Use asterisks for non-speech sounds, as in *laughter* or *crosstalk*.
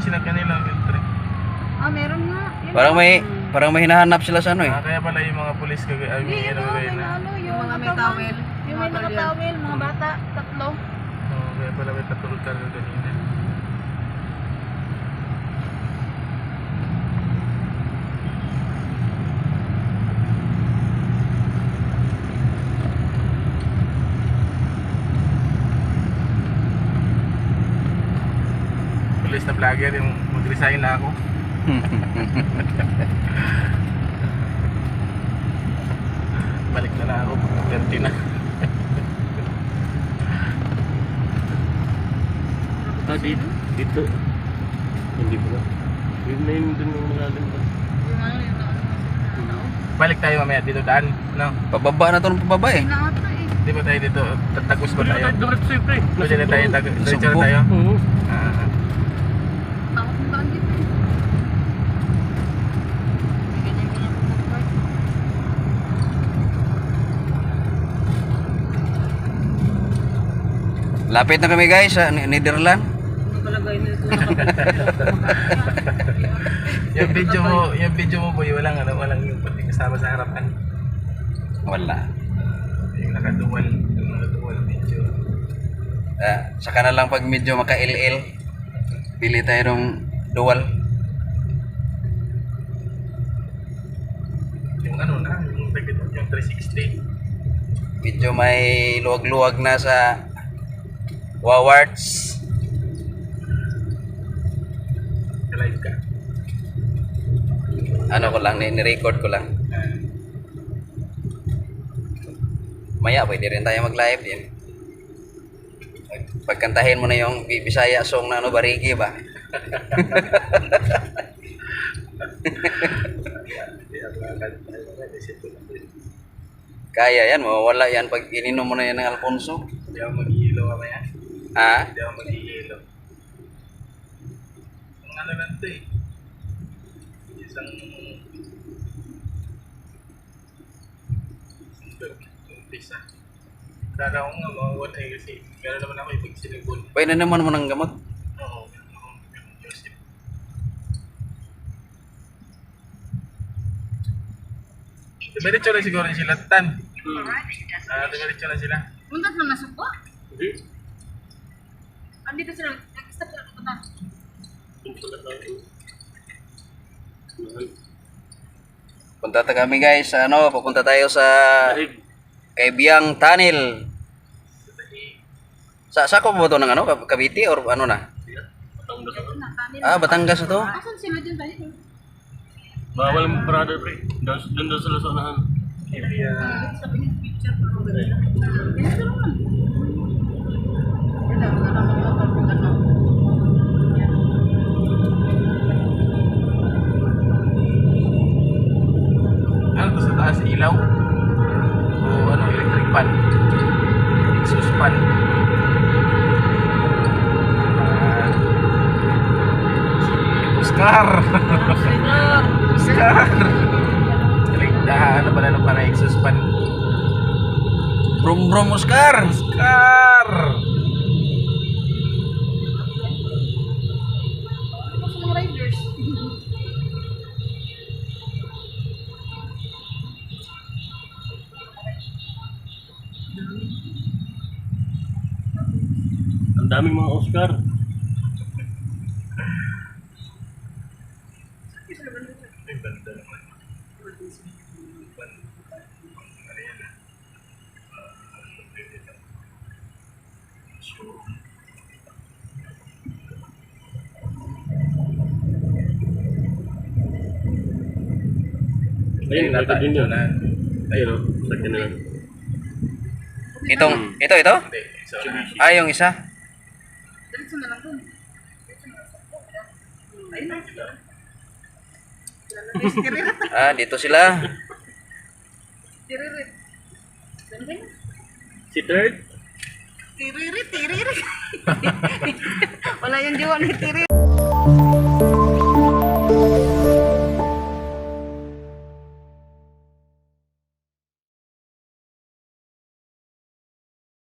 kanilang filter. Ah, meron nga. Yun Parang may parang may hinahanap sila sa ano eh. Ah, kaya pala yung mga pulis kag ay Hindi, may ano may na. ano, yung mga may towel. Yung Mga may nakatawel, mga Hmm. bata, tatlo. Oo, kaya pala may katulog ka kanina. Pulis na vlogger yung mag-resign na ako. *laughs* Balik na na ako. 30 na. *laughs* Ah, dito. Dito. Hindi ba? Yun na yun dun yung malalim ano. Balik tayo mamaya dito daan. No? Pababa na to ng pababa eh. Ata eh. Di ba tayo dito? Tatagos ba tayo? Diretso na tayo, tag- diretso na Subo. tayo. Oo. Ah, Takot mo daan dito eh. May ganyan-ganyan po mag-park. Lapit na kami guys sa Netherlands. *laughs* Yung video mo, yung video mo boy, walang ano, walang yung pati kasama sa harapan. Wala. Yung nakadual, yung nakadual video. Ah, saka na lang pag medyo maka-LL. Pili tayo ng dual. Yung ano na, yung, yung 360. Medyo may luwag-luwag na sa Wawards. Live ka. Ano ko lang, ni- ni-record ko lang. Maya, pwede rin tayo mag-live din. Pagkantahin mo na yung Bi- Bisaya song na ano, Barigi ba? *laughs* Kaya yan, mawawala yan pag ininom mo na yan ng Alfonso. Hindi ako mag-iilo mamaya. Ha? Hindi ako mag-iilo. Ang ano lang to eh. Isang... Isang umpisa. Kala ko nga mawawala eh kasi gano'n naman ako yung sinibon. Pwede naman mo ng gamot. Oo. Diretso na siguro sila tan. Ah, diretso na sila. Punta na nasuko. Hindi. Andito sila. Nag-stop na. Tayo. Mahal. Punta ta kami guys ano, papunta tayo sa. Kaibiyang Tunnel. Sa sa ko ba to ng ano, Cavite or ano na? Ako. Na. Ah, Batangas na to. Asan sila dyan tayo? Bawal mo brother pre. Doon doon sila sa unahan. Kaya, Sabi niya, picture ko. To sa? Ilaw? O ano, electric fan? Exhaust fan? Ah, si Oscar! Oscar! *laughs* Kaligtahan na pala ng para exhaust fan. Brum brum Oscar. Oscar! Daming mga Oscar. Ayun, ito din yun. Ayun. Sa kanila. Itong ito ito. Ah, yung isa. Diretso na lang lang. Ayun na. *laughs* Ah, dito sila. Tiririt. Si third? Tiririt, tiririt. *laughs* Wala yung diwa ni tiririt.